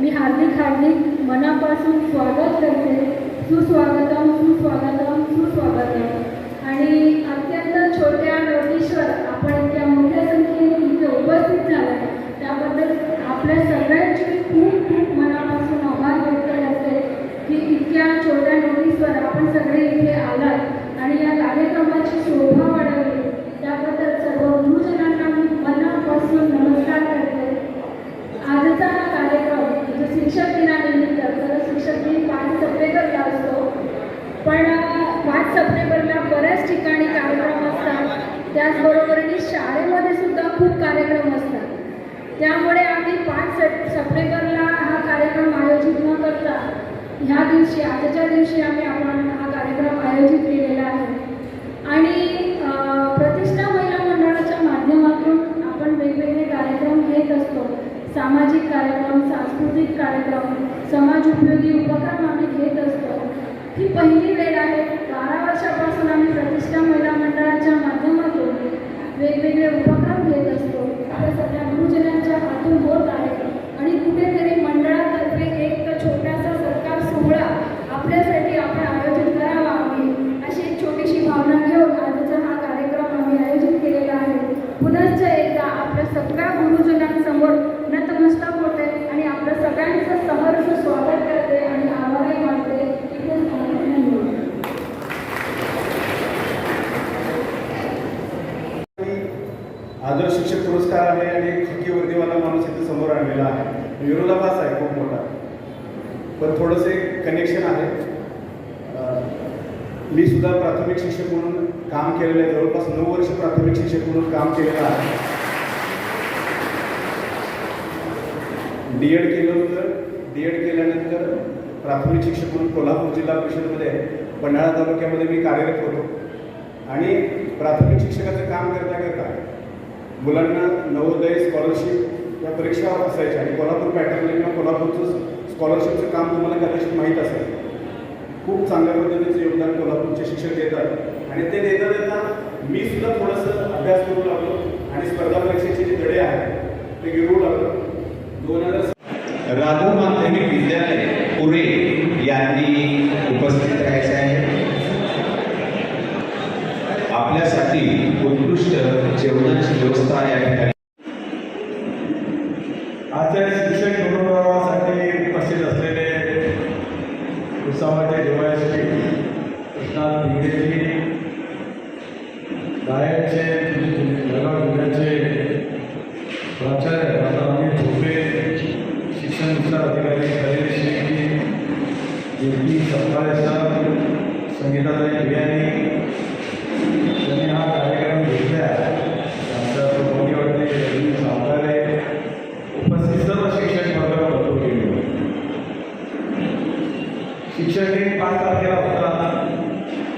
मी हार्दिक हार्दिक मनापासून स्वागत करते. सुस्वागतम सुस्वागतम सुस्वागतम. आणि अत्यंत छोट्या नोटीसवर आपण इतक्या मोठ्या संख्येने इथे उपस्थित झाला. त्याबद्दल आपल्या सगळ्यांचे खूप खूप मनापासून आभार व्यक्त करते की इतक्या छोट्या नोटीसवर आपण सगळे इथे आलात. आणि या कार्यक्रमाची शोभा वाढवली त्याबद्दल सर्व गुरुजनांना मी मनापासून नमस्कार करते आजचा हा कार्यक्रम म्हणजे शिक्षक दिनानिमित्त खरं शिक्षक दिन पाच सप्टेंबरला असतो पण अं, पाच सप्टेंबरला बऱ्याच ठिकाणी कार्यक्रम असतात त्याचबरोबरीने शाळेमध्ये सुद्धा खूप कार्यक्रम असतात. त्यामुळे आम्ही पाच सप सप्टेंबरला हा कार्यक्रम आयोजित न करता ह्या दिवशी आजच्या दिवशी आम्ही आपण हा कार्यक्रम आयोजित केलेला आहे. आणि प्रतिष्ठा महिला मंडळाच्या माध्यमातून आपण वेगवेगळे कार्यक्रम घेत असतो. सामाजिक कार्यक्रम सांस्कृतिक कार्यक्रम समाज उपयोगी उपक्रम आम्ही घेत असतो. ही पहिली वेळ आहे. बारा वर्षापासून आम्ही प्रतिष्ठा महिला मंडळाच्या माध्यमातून वेगवेगळे उपक्रम घेत असतो आपल्या सगळ्या गुरुजनांच्या हातून होत आहे आणि कुठेतरी मंडळातर्फे एक छोटासा सत्कार सोहळा आपल्यासाठी आपण आयोजित करावा आम्ही अशी एक छोटीशी भावना घेऊन आजचा हा कार्यक्रम आम्ही आयोजित केलेला आहे पुनश्च एकदा आपल्या सगळ्या गुरुजनांसमोर नतमस्तक होते आणि आपलं सगळ्यांचं सहर्ष स्वागत करते आणि आभारही मानते इथेच धन्यवाद आदर्श शिक्षक पुरस्कार आहे आणि एक हकी वर्दीवाला माणूस इथे समोर आणलेला आहे. विरोधाभास आहे खूप मोठा. पण थोडंसं एक कनेक्शन आहे. मी सुद्धा प्राथमिक शिक्षक म्हणून काम केलेलं आहे. जवळपास नऊ वर्ष प्राथमिक शिक्षक म्हणून काम केलेलं आहे. डी एड केलं होतं डी एड केल्यानंतर प्राथमिक शिक्षक म्हणून कोल्हापूर जिल्हा परिषदमध्ये पन्हाळा तालुक्यामध्ये मी कार्यरत होतो. आणि प्राथमिक शिक्षकाचं काम करता करता मुलांना नवोदय स्कॉलरशिप या परीक्षा असायच्या आणि कोल्हापूर पॅटर्न किंवा कोल्हापूरचं स्कॉलरशिपचं काम तुम्हाला कदाचित माहीत असेल. खूप चांगल्या पद्धतीचं योगदान कोल्हापूरचे शिक्षक देतात. आणि ते देता देता मी सुद्धा थोडंसं अभ्यास करू लागलो आणि स्पर्धा परीक्षेचे जे धडे आहेत ते घेऊ लागलो. दोन हजार राधू माध्यमिक विद्यालय पुरे यांनी उपस्थित राहायचे आहे आपल्यासाठी उत्कृष्ट जेवणाची या ठिकाणी. आजच्या शिक्षक गौरवासाठी उपस्थित असलेले उत्साहाचे जिवाळ्याचे कृष्णात इंग्रजी गायकचे जळगाव जिल्ह्याचे प्राचार्य शिक्षण दिन पाच तारखेला होता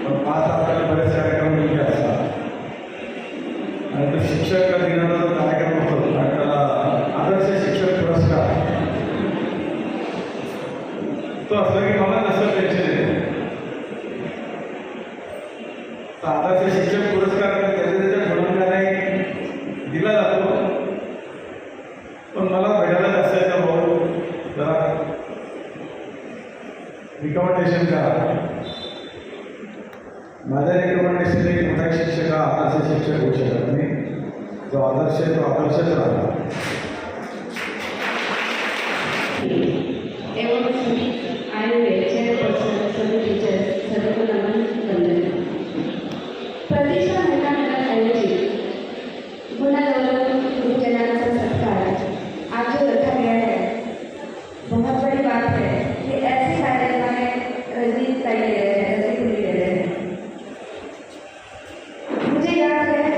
पण पाच तारखेला बरेच कार्यक्रम म्हणजे असतात. आणि तो शिक्षक दिनाचा जो कार्यक्रम होतो त्याला आदर्श शिक्षक पुरस्कार. तो असला की मला नसं टेन्शन येते. आदर्श शिक्षक पुरस्कार శిక్షకుడిగా మదర్ స్త్రీ మొదటి శిక్షక ఆదర్శ శిక్షకు వచ్చేటప్పుడు जो आदर्श ఆదర్శ तो आदर्श Yeah.